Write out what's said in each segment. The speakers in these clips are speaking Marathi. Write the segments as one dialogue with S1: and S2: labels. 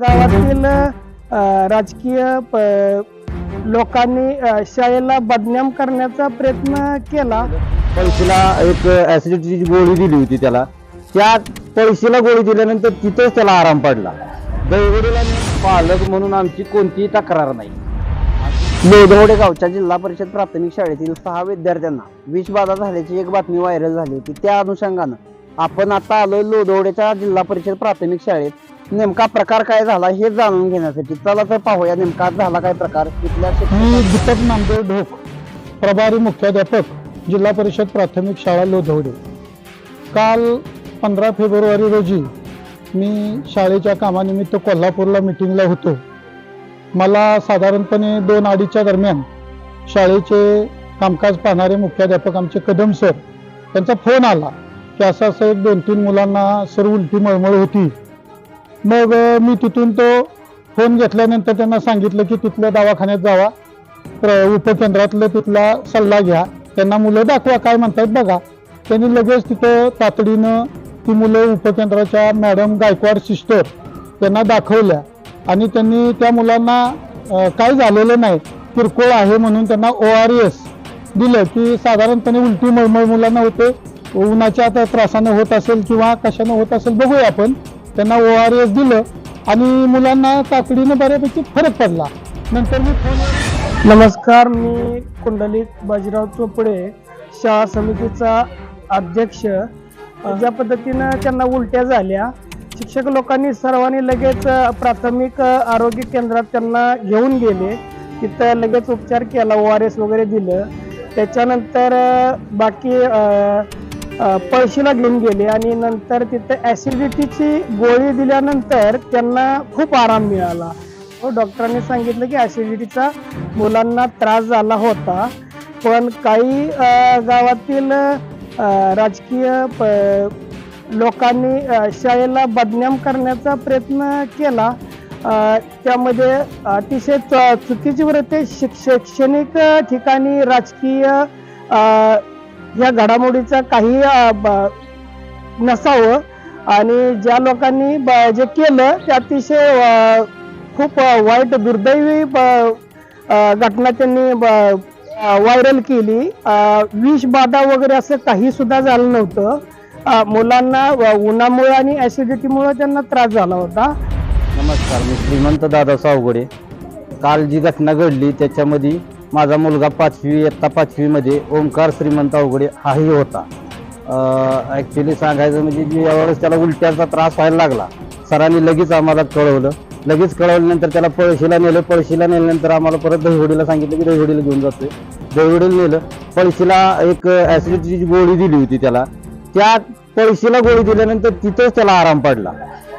S1: गावातील राजकीय लोकांनी शाळेला बदनाम करण्याचा प्रयत्न केला.
S2: पळशीला एक ऍसिडिटीची गोळी दिली होती त्याला. त्या पळशीला गोळी दिल्यानंतर तिथेच त्याला आराम पडला. दैवडीला पालक म्हणून आमची कोणतीही तक्रार नाही. लोधवडे गावच्या जिल्हा परिषद प्राथमिक शाळेतील सहा विद्यार्थ्यांना विषबाधा झाल्याची एक बातमी व्हायरल झाली होती. त्या अनुषंगानं आपण आता आलोय लोधवडेच्या जिल्हा परिषद प्राथमिक शाळेत. नेमका प्रकार काय झाला हे जाणून घेण्यासाठी चला तर पाहूया नेमका झाला काय प्रकार शिक्षकांनी-
S3: मी दीपक नामदेव ढोक प्रभारी मुख्याध्यापक जिल्हा परिषद प्राथमिक शाळा लोधवडे. काल पंधरा फेब्रुवारी रोजी मी शाळेच्या कामानिमित्त कोल्हापूरला मिटिंगला होतो. मला साधारणपणे दोन अडीचच्या दरम्यान शाळेचे कामकाज पाहणारे मुख्याध्यापक आमचे कदम सर त्यांचा फोन आला की असं असं एक दोन तीन मुलांना सर उलटी मळमळ होती. मग मी तिथून तो फोन घेतल्यानंतर त्यांना सांगितलं की तिथल्या दवाखान्यात जावा. प्र उपकेंद्रातलं तिथला सल्ला घ्या. त्यांना मुलं दाखवा काय म्हणतात बघा. त्यांनी लगेच तिथं तातडीनं ती मुलं उपकेंद्राच्या मॅडम गायकवाड सिस्टर त्यांना दाखवल्या. आणि त्यांनी त्या मुलांना काय झालेलं नाही किरकोळ आहे म्हणून त्यांना ओ आर एस दिलं की साधारणपणे उलटी मळमळ मुलांना होते. उन्हाच्या आता त्रासानं होत असेल किंवा कशानं होत असेल बघूया आपण. त्यांना ओ आर एस दिलं आणि मुलांना तातडीनं बऱ्यापैकी फरक पडला. नंतर मी फोन
S1: नमस्कार मी कुंडलिक बाजीराव चोपडे शाळा समितीचा अध्यक्ष. ज्या पद्धतीनं त्यांना उलट्या झाल्या शिक्षक लोकांनी सर्वांनी लगेच प्राथमिक आरोग्य केंद्रात त्यांना घेऊन गेले. तिथं लगेच उपचार केला ओ आर एस वगैरे दिलं. त्याच्यानंतर बाकी पळशीला घेऊन गेले आणि नंतर तिथं ॲसिडिटीची गोळी दिल्यानंतर त्यांना खूप आराम मिळाला. हो डॉक्टरांनी सांगितलं की ॲसिडिटीचा मुलांना त्रास झाला होता. पण काही गावातील राजकीय प- लोकांनी शाळेला बदनाम करण्याचा प्रयत्न केला. त्यामध्ये अतिशय च- चुकीची वृत्ती शिक शैक्षणिक ठिकाणी राजकीय या घडामोडीचा काही ब- नसावं. आणि ज्या लोकांनी ब- जे केलं ते अतिशय खूप वाईट दुर्दैवी ब- घटना त्यांनी व्हायरल केली. विष बाधा वगैरे असं काही सुद्धा झालं नव्हतं. मुलांना उन्हामुळे आणि ऍसिडिटीमुळे त्यांना त्रास झाला होता.
S2: नमस्कार मी श्रीमंत दादा सावगडे. काल जी घटना घडली त्याच्यामध्ये माझा मुलगा पाचवी इयत्ता पाचवीमध्ये ओंकार श्रीमंत अवघडे हाही होता. ॲक्च्युली सांगायचं म्हणजे मी यावेळेस त्याला उलट्याचा त्रास व्हायला लागला. सरांनी लगेच आम्हाला कळवलं. लगेच कळवल्यानंतर त्याला पळशीला नेलं. पळशीला नेल्यानंतर आम्हाला परत दहीवडीला सांगितलं की दहीवडीला घेऊन जातोय. दहीवडीला नेलं. पळशीला एक ॲसिडिटीची गोळी दिली होती त्याला. त्या पळशीला गोळी दिल्यानंतर तिथंच त्याला आराम पडला.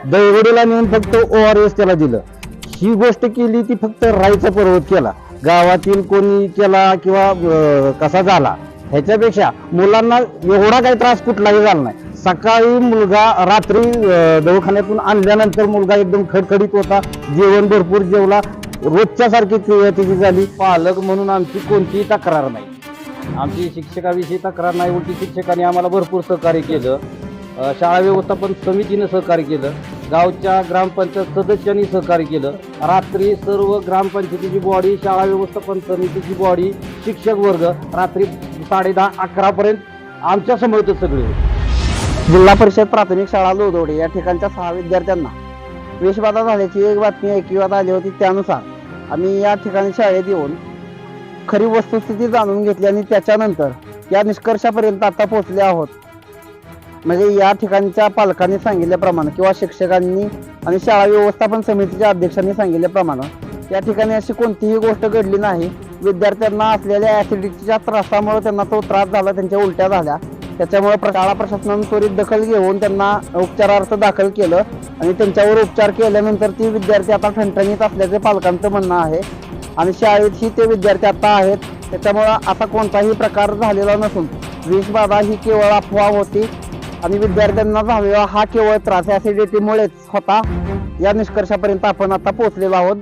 S2: दहीवडीला नेऊन फक्त ओ आर एस त्याला दिलं. ही गोष्ट केली ती फक्त राईचा पर्वत केला. गावातील कोणी केला किंवा अं, कसा झाला ह्याच्यापेक्षा मुलांना एवढा काही त्रास कुठलाही झाला नाही. सकाळी मुलगा रात्री अं, दवाखान्यातून आणल्यानंतर मुलगा एकदम खडखडीत होता जेवण भरपूर जेवला रोजच्या सारखी त्याची झाली. पालक म्हणून आमची कोणतीही तक्रार नाही. आमची शिक्षकाविषयी तक्रार नाही उलटी शिक्षकांनी आम्हाला भरपूर सहकार्य केलं. शाळा व्यवस्थापन समितीनं सहकार्य केलं गावच्या ग्रामपंचायत सदस्यांनी सहकार्य केलं. रात्री सर्व ग्रामपंचायतीची बॉडी शाळा व्यवस्थापन समितीची बॉडी शिक्षक वर्ग रात्री साडे दहा अकरापर्यंत आमच्या समोरच सगळे
S4: जिल्हा परिषद प्राथमिक शाळा लोदोडे या ठिकाणच्या सहा विद्यार्थ्यांना विषबाधा झाल्याची एक बातमी ऐकिवात आली होती त्यानुसार आम्ही या ठिकाणी शाळेत येऊन खरी वस्तुस्थिती जाणून घेतली आणि त्याच्यानंतर या निष्कर्षापर्यंत आता पोहोचले आहोत. म्हणजे या ठिकाणच्या पालकांनी सांगितल्याप्रमाणे किंवा शिक्षकांनी आणि शाळा व्यवस्थापन समितीच्या अध्यक्षांनी सांगितल्याप्रमाणे या ठिकाणी अशी कोणतीही गोष्ट घडली नाही. विद्यार्थ्यांना असलेल्या ऍसिडिटीच्या त्रासामुळे त्यांना तो त्रास झाला त्यांच्या उलट्या झाल्या. त्याच्यामुळे शाळा प्रशासनानं त्वरित दखल घेऊन त्यांना उपचारार्थ दाखल केलं आणि त्यांच्यावर उपचार केल्यानंतर ती विद्यार्थी आता ठणठणीत असल्याचे पालकांचं म्हणणं आहे. आणि शाळेतही ते विद्यार्थी आता आहेत. त्याच्यामुळं असा कोणताही प्रकार झालेला नसून विषबाधा ही केवळ अफवा होती. आणि विद्यार्थ्यांना झालेला हा केवळ त्रास ऍसिडिटीमुळेच होता. या निष्कर्षापर्यंत आपण आता पोहोचलेलो आहोत.